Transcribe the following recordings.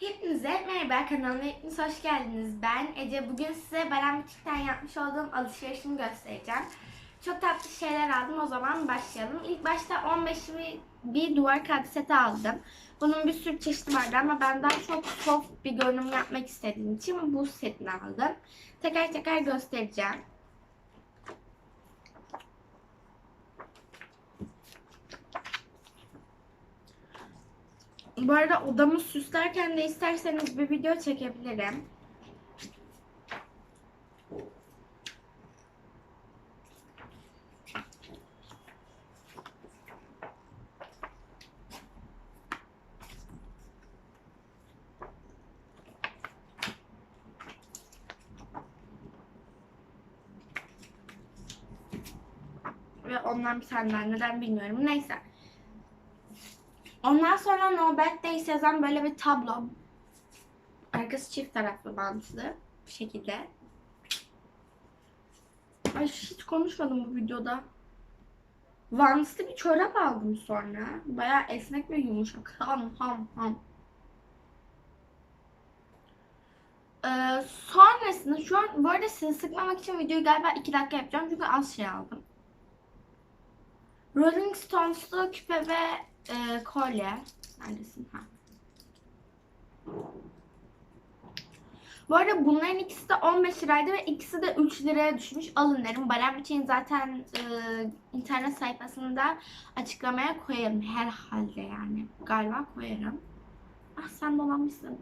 Hepinize merhaba kanalıma hepiniz hoş geldiniz. Ben Ece. Bugün size Beren Butik'ten yapmış olduğum alışverişimi göstereceğim. Çok tatlı şeyler aldım. O zaman başlayalım. İlk başta 15 bir duvar kağıdı seti aldım. Bunun bir sürü çeşidi vardı ama ben daha çok soft bir görünüm yapmak istediğim için bu setini aldım. Teker teker göstereceğim. Bu arada odamı süslerken de isterseniz bir video çekebilirim. Ve ondan bir tane neden bilmiyorum. Neyse. Ondan sonra No Bad Days yazan böyle bir tablo. Arkası çift taraflı bantlı. Bu şekilde. Ay hiç konuşmadım bu videoda. Vans'lı bir çorap aldım sonra. Bayağı esnek ve yumuşak. Ham ham ham. Ee, sonrasında şu an bu arada sizi sıkmamak için videoyu galiba 2 dakika yapacağım çünkü az şey aldım. Rolling Stones'lu küpe ve e, kolye. Neredesin? Ha. Bu arada bunların ikisi de 15 liraydı ve ikisi de 3 liraya düşmüş. Alın derim. Barem için zaten e, internet sayfasında açıklamaya koyarım. Herhalde yani. Galiba koyarım. Ah sen dolanmışsın.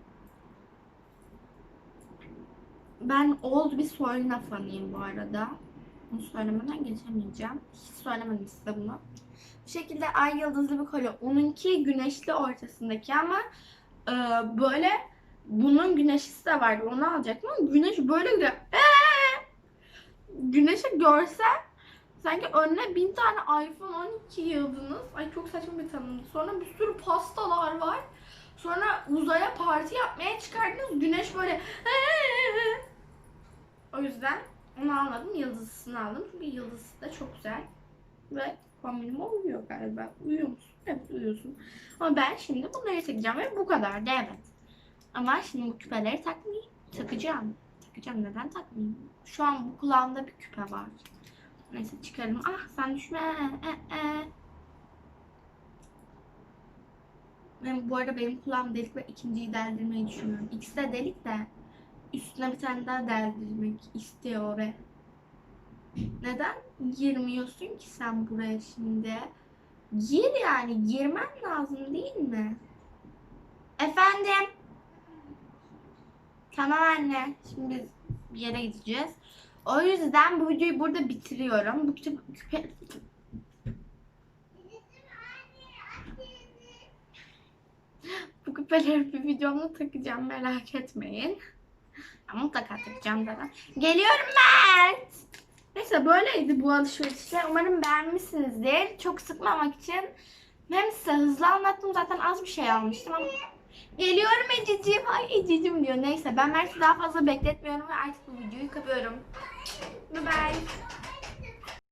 Ben old bir Soyna fanıyım bu arada. Bunu söylemeden geçemeyeceğim. Hiç söylemedim size bunu. Bu şekilde ay yıldızlı bir kolye. Onunki güneşli ortasındaki ama e, böyle bunun güneşlisi de vardı. Onu alacaktım ama güneş böyle gidiyor. Ee! Güneşi görsen sanki önüne bin tane iPhone 12 yıldınız. Ay çok saçma bir tanımdı. Sonra bir sürü pastalar var. Sonra uzaya parti yapmaya çıkardınız. Güneş böyle ee! O yüzden onu almadım. Yıldızlısını aldım. Çünkü yıldızlısı da çok güzel. Ve kombinime uyuyor galiba. Uyuyor musun? Evet uyuyorsun. Ama ben şimdi bunları takacağım ve bu kadar da evet. Ama şimdi bu küpeleri takmayayım. Takacağım. Takacağım. Neden takmayayım? Şu an bu kulağımda bir küpe var. Neyse çıkarım. Ah sen düşme. E, e. Benim, bu arada benim kulağım delik ve ikinciyi deldirmeyi düşünüyorum. İkisi de delik de üstüne bir tane daha deldirmek istiyor ve neden girmiyorsun ki sen buraya şimdi? Gir yani girmen lazım değil mi? Efendim? Tamam anne. Şimdi biz bir yere gideceğiz. O yüzden bu videoyu burada bitiriyorum. Bu küpe, küpe... Bu küpeleri bir videomda takacağım merak etmeyin. Ama mutlaka takacağım zaten. Geliyorum Mert. Neyse böyleydi bu alışverişler. Umarım beğenmişsinizdir. Çok sıkmamak için hem size hızlı anlattım zaten az bir şey almıştım ama Geliyorum Ececiğim. Ay Ececiğim diyor. Neyse ben Mert'i daha fazla bekletmiyorum ve artık bu videoyu kapıyorum. Bye bye.